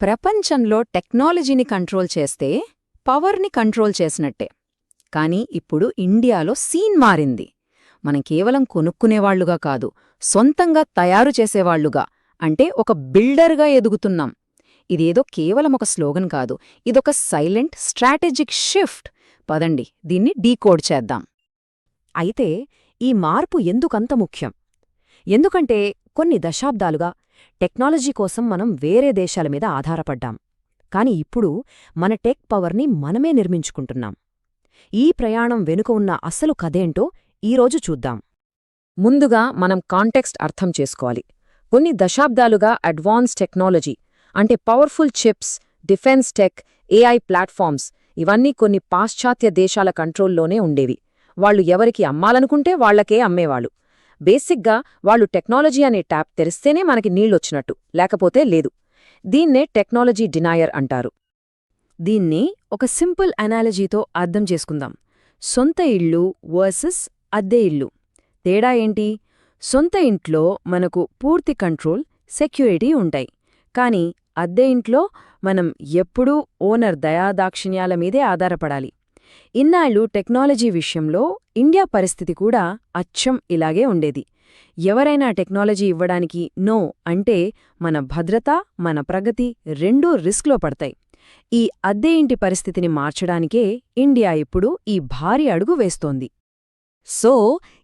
ప్రపంచంలో టెక్నాలజీని కంట్రోల్ చేస్తే పవర్ని కంట్రోల్ చేసినట్టే. కానీ ఇప్పుడు ఇండియాలో సీన్ మారింది. మనం కేవలం కొనుక్కునేవాళ్ళుగా కాదు సొంతంగా తయారు చేసేవాళ్ళుగా అంటే ఒక బిల్డర్గా ఎదుగుతున్నాం. ఇదేదో కేవలం ఒక స్లోగన్ కాదు ఇదొక సైలెంట్ స్ట్రాటజిక్ షిఫ్ట్. పదండి దీన్ని డీకోడ్ చేద్దాం. అయితే ఈ మార్పు ఎందుకంత ముఖ్యం? ఎందుకంటే కొన్ని దశాబ్దాలుగా టెక్నాలజీ కోసం మనం వేరే దేశాల మీద ఆధారపడ్డాం. కాని ఇప్పుడు మన టెక్ పవర్ని మనమే నిర్మించుకుంటున్నాం. ఈ ప్రయాణం వెనుక ఉన్న అసలు కథేంటో ఈరోజు చూద్దాం. ముందుగా మనం కాంటెక్స్ట్ అర్థం చేసుకోవాలి. కొన్ని దశాబ్దాలుగా అడ్వాన్స్ టెక్నాలజీ అంటే powerful chips defence tech AI platforms ఇవన్నీ కొన్ని పాశ్చాత్య దేశాల కంట్రోల్లోనే ఉండేవి. వాళ్ళు ఎవరికి అమ్మాలనుకుంటే వాళ్ళకే అమ్మేవాళ్ళు. బేసిక్గా వాళ్ళు టెక్నాలజీ అనే ట్యాప్ తెరిస్తేనే మనకి నీళ్ళొచ్చినట్టు లేకపోతే లేదు. దీన్నే టెక్నాలజీ డినాయర్ అంటారు. దీన్ని ఒక సింపుల్ అనాలజీతో అర్థం చేసుకుందాం. సొంత ఇళ్ళు వర్సెస్ అద్దె ఇళ్ళు తేడా ఏంటి? సొంత ఇంట్లో మనకు పూర్తి కంట్రోల్ సెక్యూరిటీ ఉంటాయి. కాని అద్దె ఇంట్లో మనం ఎప్పుడూ ఓనర్ దయాదాక్షిణ్యాల మీదే ఆధారపడాలి. ఇన్నాళ్ళు టెక్నాలజీ విషయంలో ఇండియా పరిస్థితి కూడా అచ్చం ఇలాగే ఉండేది. ఎవరైనా టెక్నాలజీ ఇవ్వడానికి నో అంటే మన భద్రత మన ప్రగతి రెండూ రిస్క్లో పడతాయి. ఈ అద్దె ఇంటి పరిస్థితిని మార్చడానికే ఇండియా ఇప్పుడు ఈ భారీ అడుగు వేస్తోంది. సో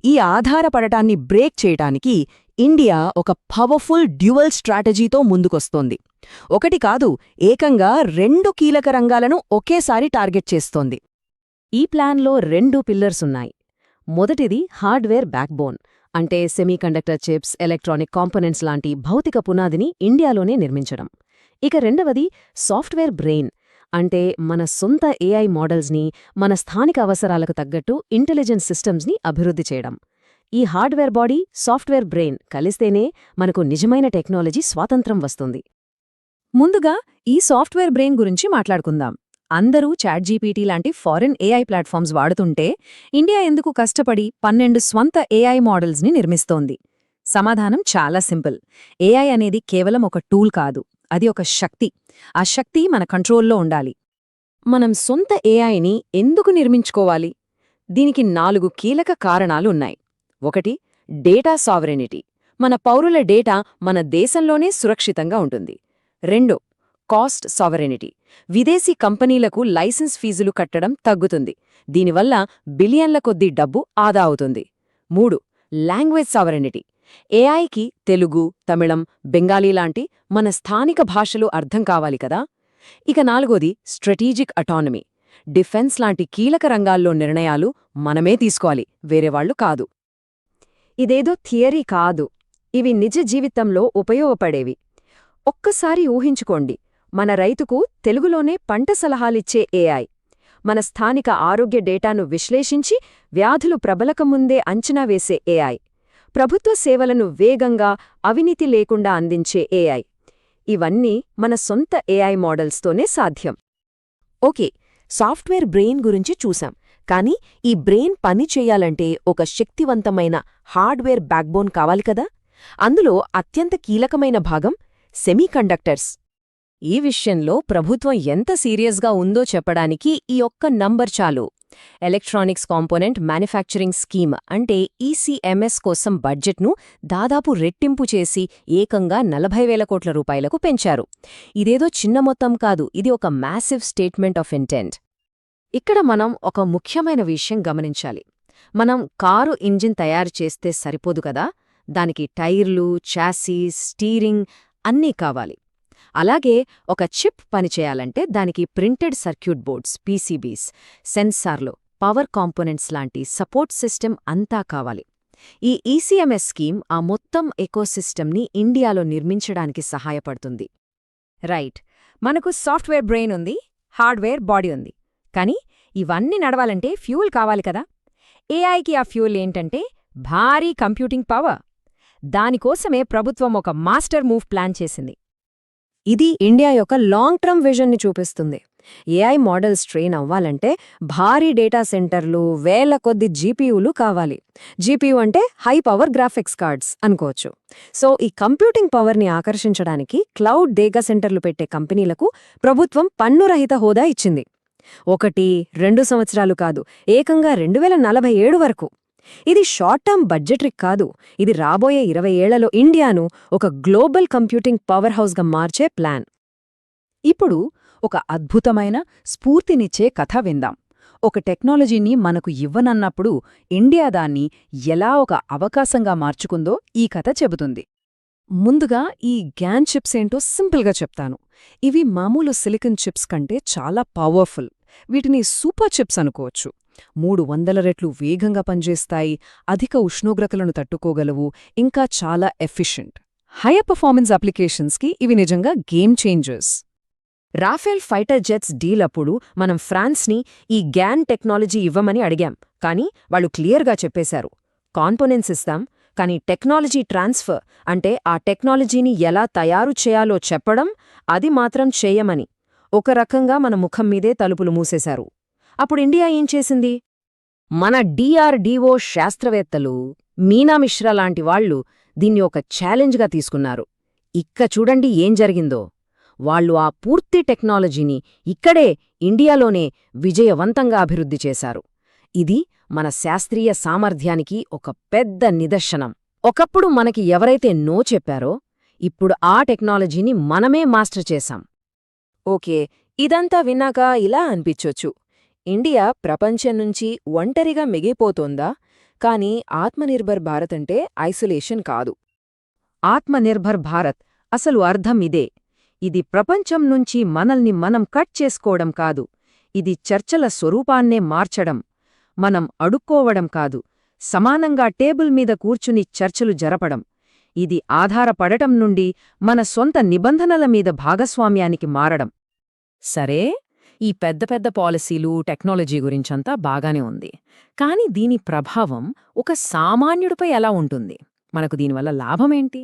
ఈ ఆధారపడటాన్ని బ్రేక్ చేయటానికి ఇండియా ఒక పవర్ఫుల్ డ్యువల్ స్ట్రాటజీతో ముందుకొస్తోంది. ఒకటి కాదు ఏకంగా రెండు కీలక రంగాలను ఒకేసారి టార్గెట్ చేస్తోంది. ఈ ప్లాన్లో రెండు పిల్లర్స్ ఉన్నాయి. మొదటిది హార్డ్వేర్ బ్యాక్బోన్ అంటే సెమీకండక్టర్ చిప్స్ ఎలక్ట్రానిక్ కాంపోనెంట్స్ లాంటి భౌతిక పునాదిని ఇండియాలోనే నిర్మించడం. ఇక రెండవది సాఫ్ట్వేర్ బ్రెయిన్ అంటే మన సొంత ఏఐ మోడల్స్ని మన స్థానిక అవసరాలకు తగ్గట్టు ఇంటెలిజెన్స్ సిస్టమ్స్ని అభివృద్ధి చేయడం. ఈ హార్డ్వేర్ బాడీ సాఫ్ట్వేర్ బ్రెయిన్ కలిస్తేనే మనకు నిజమైన టెక్నాలజీ స్వాతంత్రం వస్తుంది. ముందుగా ఈ సాఫ్ట్వేర్ బ్రెయిన్ గురించి మాట్లాడుకుందాం. అందరూ చాట్జీపీటీ లాంటి ఫారిన్ ఏఐ ప్లాట్ఫామ్స్ వాడుతుంటే ఇండియా ఎందుకు కష్టపడి పన్నెండు స్వంత ఏఐ మోడల్స్ని నిర్మిస్తోంది? సమాధానం చాలా సింపుల్. ఏఐ అనేది కేవలం ఒక టూల్ కాదు అది ఒక శక్తి. ఆ శక్తి మన కంట్రోల్లో ఉండాలి. మనం సొంత ఏఐని ఎందుకు నిర్మించుకోవాలి? దీనికి నాలుగు కీలక కారణాలు ఉన్నాయి. ఒకటి డేటా సావరెనిటీ. మన పౌరుల డేటా మన దేశంలోనే సురక్షితంగా ఉంటుంది. రెండు కాస్ట్ సావరెనిటీ. విదేశీ కంపెనీలకు లైసెన్స్ ఫీజులు కట్టడం తగ్గుతుంది. దీనివల్ల బిలియన్ల కొద్దీ డబ్బు ఆదా అవుతుంది. మూడు లాంగ్వేజ్ సావరెనిటీ. ఏఐకి తెలుగు తమిళం బెంగాలీ లాంటి మన స్థానిక భాషలు అర్థం కావాలి కదా? ఇక నాలుగోది స్ట్రటీజిక్ అటానమీ. డిఫెన్స్ లాంటి కీలక రంగాల్లో నిర్ణయాలు మనమే తీసుకోవాలి వేరేవాళ్ళు కాదు. ఇదేదో థియరీ కాదు. ఇవి నిజ జీవితంలో ఉపయోగపడేవి. ఒక్కసారి ఊహించుకోండి. మన రైతుకు తెలుగులోనే పంట సలహాలిచ్చే ఏఐ. మన స్థానిక ఆరోగ్య డేటాను విశ్లేషించి వ్యాధులు ప్రబలకముందే అంచనా వేసే ఏఐ. ప్రభుత్వ సేవలను వేగంగా అవినీతి లేకుండా అందించే ఏఐ. ఇవన్నీ మన సొంత ఏఐ మోడల్స్తోనే సాధ్యం. ఓకే సాఫ్ట్వేర్ బ్రెయిన్ గురించి చూశాం. కానీ ఈ బ్రెయిన్ పని చెయ్యాలంటే ఒక శక్తివంతమైన హార్డ్వేర్ బ్యాక్బోన్ కావాలి కదా? అందులో అత్యంత కీలకమైన భాగం సెమీకండక్టర్స్. ఈ విషయంలో ప్రభుత్వం ఎంత సీరియస్గా ఉందో చెప్పడానికి ఈ ఒక్క నంబర్ చాలు. ఎలక్ట్రానిక్స్ కాంపోనెంట్ మ్యానుఫ్యాక్చరింగ్ స్కీమ్ అంటే ఈసీఎంఎస్ కోసం బడ్జెట్ను దాదాపు రెట్టింపు చేసి ఏకంగా నలభై వేల కోట్ల రూపాయలకు పెంచారు. ఇదేదో చిన్న మొత్తం కాదు ఇది ఒక మ్యాసివ్ స్టేట్మెంట్ ఆఫ్ ఇంటెంట్. ఇక్కడ మనం ఒక ముఖ్యమైన విషయం గమనించాలి. మనం కారు ఇంజిన్ తయారు చేస్తే సరిపోదు కదా? దానికి టైర్లు చాసీస్ స్టీరింగ్ అన్నీ కావాలి. అలాగే ఒక చిప్ పనిచేయాలంటే దానికి ప్రింటెడ్ సర్క్యూట్ బోర్డ్స్ పీసీబీస్ సెన్సార్లు పవర్ కాంపోనెంట్స్ లాంటి సపోర్ట్ సిస్టమ్ అంతా కావాలి. ఈ ఈసీఎంఎస్ స్కీమ్ ఆ మొత్తం ఎకోసిస్టమ్ని ఇండియాలో నిర్మించడానికి సహాయపడుతుంది. రైట్ మనకు సాఫ్ట్వేర్ బ్రెయిన్ ఉంది హార్డ్వేర్ బాడీ ఉంది. కానీ ఇవన్నీ నడవాలంటే ఫ్యూల్ కావాలి కదా. ఏఐకి ఆ ఫ్యూల్ ఏంటంటే భారీ కంప్యూటింగ్ పవర్. దానికోసమే ప్రభుత్వం ఒక మాస్టర్ మూవ్ ప్లాన్ చేసింది. ఇది ఇండియా యొక్క లాంగ్ టర్మ్ విజన్ని చూపిస్తుంది. ఏఐ మోడల్స్ ట్రైన్ అవ్వాలంటే భారీ డేటా సెంటర్లు వేల కొద్ది జీపీయూలు కావాలి. జీపీయూ అంటే హై పవర్ గ్రాఫిక్స్ కార్డ్స్ అనుకోవచ్చు. సో ఈ కంప్యూటింగ్ పవర్ని ఆకర్షించడానికి క్లౌడ్ డేటా సెంటర్లు పెట్టే కంపెనీలకు ప్రభుత్వం పన్నురహిత హోదా ఇచ్చింది. ఒకటి రెండు సంవత్సరాలు కాదు ఏకంగా రెండు వేల నలభై ఏడు వరకు. ఇది షార్ట్ టర్మ్ బడ్జెట్రిక్ కాదు. ఇది రాబోయే ఇరవై ఏళ్ళలో ఇండియాను ఒక గ్లోబల్ కంప్యూటింగ్ పవర్ హౌస్గా మార్చే ప్లాన్. ఇప్పుడు ఒక అద్భుతమైన స్ఫూర్తినిచ్చే కథ విందాం. ఒక టెక్నాలజీని మనకు ఇవ్వనన్నప్పుడు ఇండియా దాన్ని ఎలా ఒక అవకాశంగా మార్చుకుందో ఈ కథ చెబుతుంది. ముందుగా ఈ గ్యాన్ చిప్స్ ఏంటో సింపుల్గా చెప్తాను. ఇవి మామూలు సిలికన్ చిప్స్ కంటే చాలా పవర్ఫుల్. వీటిని సూపర్ చిప్స్ అనుకోవచ్చు. మూడు వందల రెట్లు వేగంగా పనిచేస్తాయి అధిక ఉష్ణోగ్రతలను తట్టుకోగలవు ఇంకా చాలా ఎఫిషియంట్. హైయర్ పర్ఫార్మెన్స్ అప్లికేషన్స్కి ఇవి నిజంగా game changers. Rafale fighter jets deal అప్పుడు మనం ఫ్రాన్స్ని ఈ గ్యాన్ టెక్నాలజీ ఇవ్వమని అడిగాం కానీ వాళ్ళు క్లియర్గా చెప్పేశారు. కాంపోనెంట్స్ ఇస్తాం కానీ టెక్నాలజీ ట్రాన్స్ఫర్ అంటే ఆ టెక్నాలజీని ఎలా తయారు చేయాలో చెప్పడం అది మాత్రం చేయమని. ఒక రకంగా మన ముఖం మీదే తలుపులు మూసేశారు. అప్పుడు ఇండియా ఏం చేసింది? మన డిఆర్డీఓ శాస్త్రవేత్తలు మీనా మిశ్రా లాంటి వాళ్ళు దీన్ని ఒక ఛాలెంజ్గా తీసుకున్నారు. ఇక్క చూడండి ఏం జరిగిందో. వాళ్ళు ఆ పూర్తి టెక్నాలజీని ఇక్కడే ఇండియాలోనే విజయవంతంగా అభివృద్ధి చేశారు. ఇది మన శాస్త్రీయ సామర్థ్యానికి ఒక పెద్ద నిదర్శనం. ఒకప్పుడు మనకి ఎవరైతే నో చెప్పారో ఇప్పుడు ఆ టెక్నాలజీని మనమే మాస్టర్ చేశాం. ఓకే ఇదంతా విన్నాక ఇలా అనిపించొచ్చు. ఇండియా ప్రపంచం నుంచి ఒంటరిగా మిగిపోతోందా కానీ ఆత్మనిర్భర్ భారత్ అంటే ఐసోలేషన్ కాదు. ఆత్మనిర్భర్ భారత్ అసలు అర్థం ఇదే. ఇది ప్రపంచం నుంచి మనల్ని మనం కట్ చేసుకోవడం కాదు. ఇది చర్చల స్వరూపాన్నే మార్చడం. మనం అడుక్కోవడం కాదు. సమానంగా టేబుల్ మీద కూర్చుని చర్చలు జరపడం. ఇది ఆధారపడటం నుండి మన సొంత నిబంధనల మీద భాగస్వామ్యానికి మారడం. సరే ఈ పెద్ద పెద్ద పాలసీలు టెక్నాలజీ గురించంతా బాగానే ఉంది. కానీ దీని ప్రభావం ఒక సామాన్యుడిపై ఎలా ఉంటుంది? మనకు దీనివల్ల లాభమేంటి?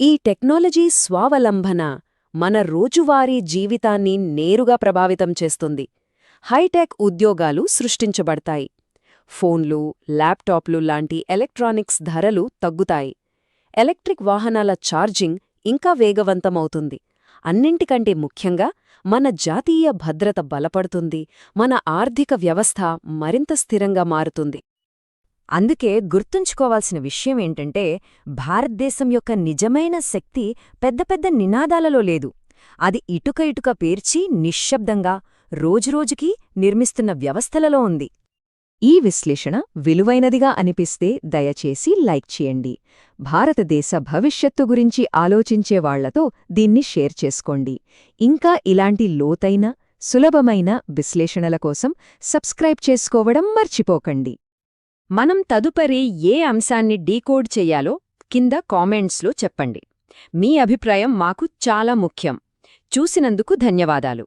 ఈ టెక్నాలజీ స్వావలంబన మన రోజువారీ జీవితాన్ని నేరుగా ప్రభావితం చేస్తుంది. హైటెక్ ఉద్యోగాలు సృష్టించబడతాయి. ఫోన్లు ల్యాప్టాప్లు లాంటి ఎలక్ట్రానిక్స్ ధరలు తగ్గుతాయి. ఎలక్ట్రిక్ వాహనాల ఛార్జింగ్ ఇంకా వేగవంతమవుతుంది. అన్నింటికంటే ముఖ్యంగా మన జాతీయ భద్రత బలపడుతుంది. మన ఆర్థిక వ్యవస్థ మరింత స్థిరంగా మారుతుంది. అందుకే గుర్తుంచుకోవాల్సిన విషయం ఏంటంటే భారతదేశం యొక్క నిజమైన శక్తి పెద్ద పెద్ద నినాదాలలో లేదు. అది ఇటుక ఇటుక పేర్చి నిశ్శబ్దంగా రోజురోజుకీ నిర్మిస్తున్న వ్యవస్థలలో ఉంది. ఈ విశ్లేషణ విలువైనదిగా అనిపిస్తే దయచేసి లైక్ చేయండి. భారతదేశ భవిష్యత్తు గురించి ఆలోచించే వాళ్ళతో దీన్ని షేర్ చేసుకోండి. ఇంకా ఇలాంటి లోతైన సులభమైన విశ్లేషణల కోసం సబ్స్క్రైబ్ చేసుకోవడం మర్చిపోకండి. మనం తదుపరి ఏ అంశాన్ని డీకోడ్ చెయ్యాలో కింద కామెంట్స్లో చెప్పండి. మీ అభిప్రాయం మాకు చాలా ముఖ్యం. చూసినందుకు ధన్యవాదాలు.